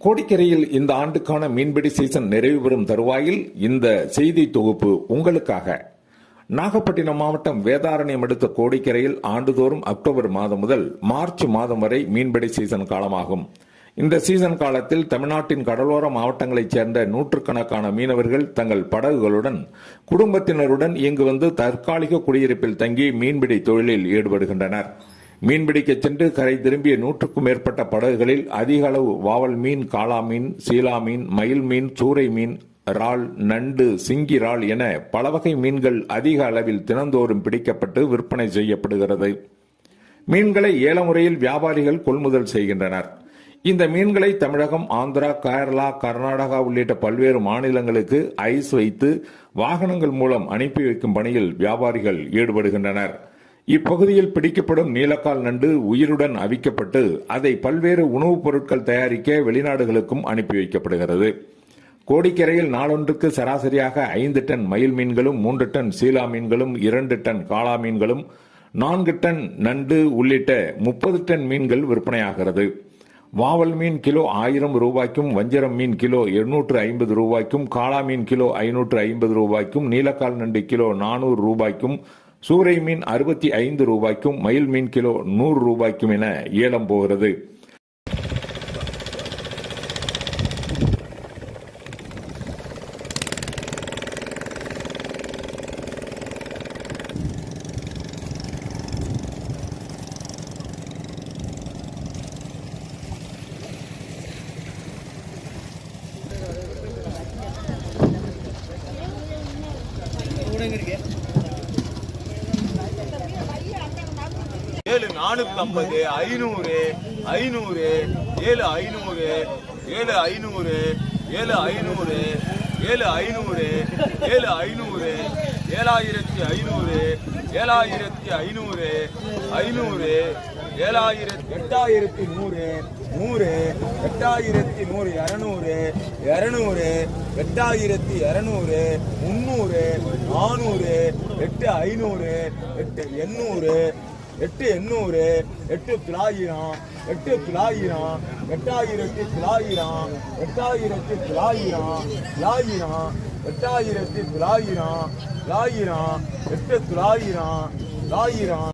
கோடிக்கரையில் இந்த ஆண்டுக்கான மீன்பிடி சீசன் நிறைவு பெறும் தருவாயில் இந்த செய்தி தொகுப்பு உங்களுக்காக. நாகப்பட்டினம் மாவட்டம் வேதாரண்யம் அடுத்த கோடிக்கரையில் ஆண்டுதோறும் அக்டோபர் மாதம் முதல் மார்ச் மாதம் வரை மீன்பிடி சீசன் காலமாகும். இந்த சீசன் காலத்தில் தமிழ்நாட்டின் கடலோர மாவட்டங்களைச் சேர்ந்த நூற்றுக்கணக்கான மீனவர்கள் தங்கள் படகுகளுடன் குடும்பத்தினருடன் இங்கு வந்து தற்காலிக குடியிருப்பில் தங்கி மீன்பிடி தொழிலில் ஈடுபடுகின்றனர். மீன்பிடிக்க சென்று கரை திரும்பிய நூற்றுக்கும் மேற்பட்ட படகுகளில் அதிக அளவு வாவல் மீன் காளா மீன் சீலா மீன் மயில் மீன் சூறை மீன் இறால் நண்டு சிங்கி இறால் என பல வகை மீன்கள் அதிக அளவில் தினந்தோறும் பிடிக்கப்பட்டு விற்பனை செய்யப்படுகிறது. மீன்களை ஏல முறையில் வியாபாரிகள் கொள்முதல் செய்கின்றனர். இந்த மீன்களை தமிழகம் ஆந்திரா கேரளா கர்நாடகா உள்ளிட்ட பல்வேறு மாநிலங்களுக்கு ஐஸ் வைத்து வாகனங்கள் மூலம் அனுப்பி வைக்கும் பணியில் வியாபாரிகள் ஈடுபடுகின்றனர். இப்பகுதியில் பிடிக்கப்படும் நீலக்கால் நண்டு உயிருடன் அவிக்கப்பட்டு அதை பல்வேறு உணவுப் பொருட்கள் தயாரிக்க வெளிநாடுகளுக்கும் அனுப்பி வைக்கப்படுகிறது. கோடிக்கரையில் நாளொன்றுக்கு சராசரியாக ஐந்து டன் மயில் மீன்களும் மூன்று டன் சீலா மீன்களும் இரண்டு டன் காளா மீன்களும் நான்கு டன் நண்டு உள்ளிட்ட முப்பது டன் மீன்கள் விற்பனையாகிறது. வாவல் மீன் கிலோ ஆயிரம் ரூபாய்க்கும் வஞ்சரம் மீன் கிலோ எண்ணூற்று ஐம்பது ரூபாய்க்கும் காளா மீன் கிலோ ஐநூற்று ஐம்பது ரூபாய்க்கும் நீலக்கால் நண்டு கிலோ நானூறு ரூபாய்க்கும் சூறை மீன் அறுபத்தி ஐந்து ரூபாய்க்கும் மயில் மீன் கிலோ நூறு ரூபாய்க்கும் என ஏலம் போகிறது. ஏழு நானூத்தி ஐம்பது ஐநூறு ஐநூறு ஏழு ஐநூறு ஏழு ஐநூறு ஏழு ஐநூறு ஏழு ஐநூறு ஏழு ஐநூறு ஏழாயிரத்தி ஐநூறு ஏழாயிரத்தி ஐநூறு ஐநூறு ஏழாயிரத்தி எட்டாயிரத்தி நூறு நூறு எட்டாயிரத்தி நூறு இரநூறு இரநூறு எட்டாயிரத்தி இரநூறு முந்நூறு நானூறு எட்டு ஐநூறு எட்டு எண்ணூறு எட்டு எண்ணூறு எட்டு தொள்ளாயிரம் எட்டு தொள்ளாயிரம் எட்டாயிரத்தி தொள்ளாயிரம் எட்டாயிரத்தி தொள்ளாயிரம் தொள்ளாயிரம் எட்டாயிரத்தி தொள்ளாயிரம் தொள்ளாயிரம் எட்டு தொள்ளாயிரம் தொள்ளாயிரம்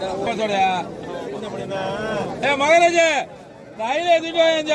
முப்பத்தோட ஏ மகராஜ் கையில் எடுத்துட்டு வாங்க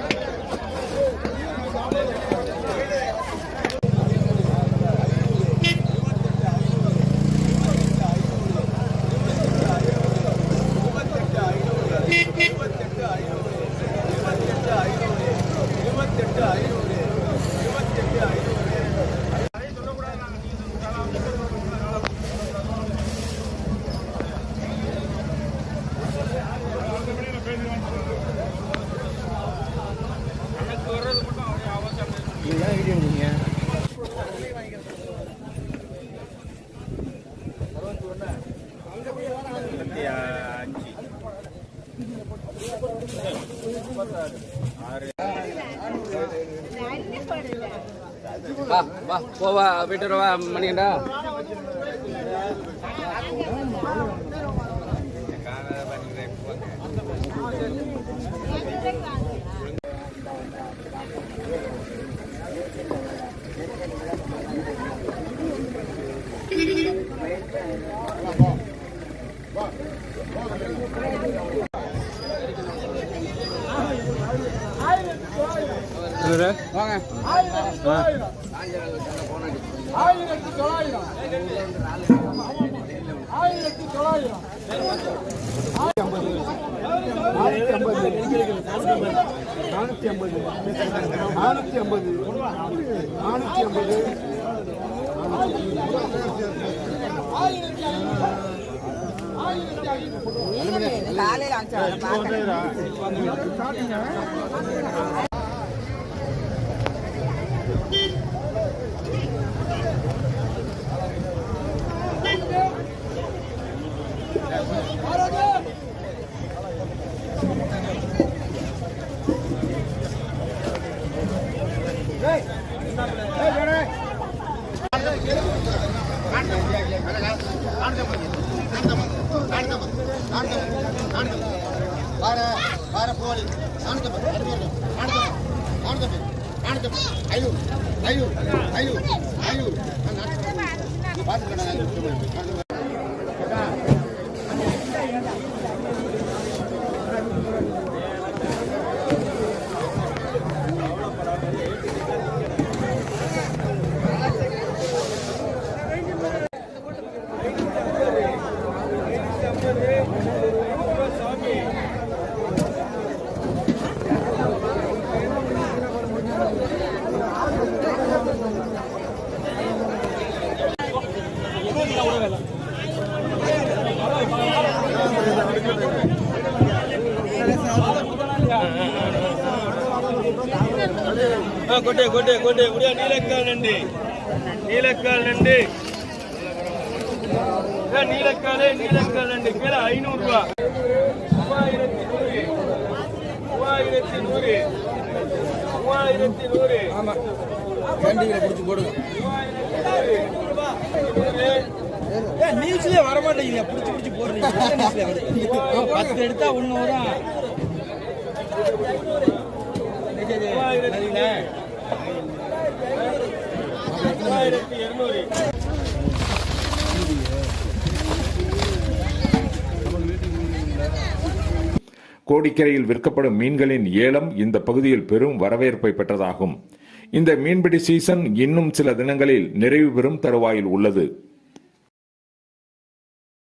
வா வா போவா போயிட்டு வா மணிகண்டா. வாங்க. தொள்ளாயிரம் நானூத்தி ஐம்பது நானூத்தி ஐம்பது நானூத்தி ஐம்பது வார போலி நானூத்தம்பது அறுபது நானூத்தம்பது நானூத்தம்பது நானூத்தம்பது ஐநூறு ஐநூறு ஐநூறு. ஐநூறு பார்த்துக்கணும் கொட்டே கொட்டே கொட்டே உடைய நீலக்கால் நண்டு. நீலக்கால் நண்டு. ஏ, நீலக்காலே நீலக்கால் நண்டு. கீழே ஐநூறு ரூபா. மூவாயிரத்தி நூறு. மூவாயிரத்தி நூறு. மூவாயிரத்தி நூறு ஆமா பிடிச்சி போடுங்க. நியூஸ்லயே வர மாட்டேங்குது புடிச்சு புடிச்சு போடுறீங்க. பத்து எடுத்தா ஒண்ணு வரும். மூவாயிரத்தி இருநூறு. கோடிக்கரையில் விற்கப்படும் மீன்களின் ஏலம் இந்த பகுதியில் பெரும் வரவேற்பை பெற்றதாகும். இந்த மீன்பிடி சீசன் இன்னும் சில தினங்களில் நிறைவு பெறும் தருவாயில் உள்ளது.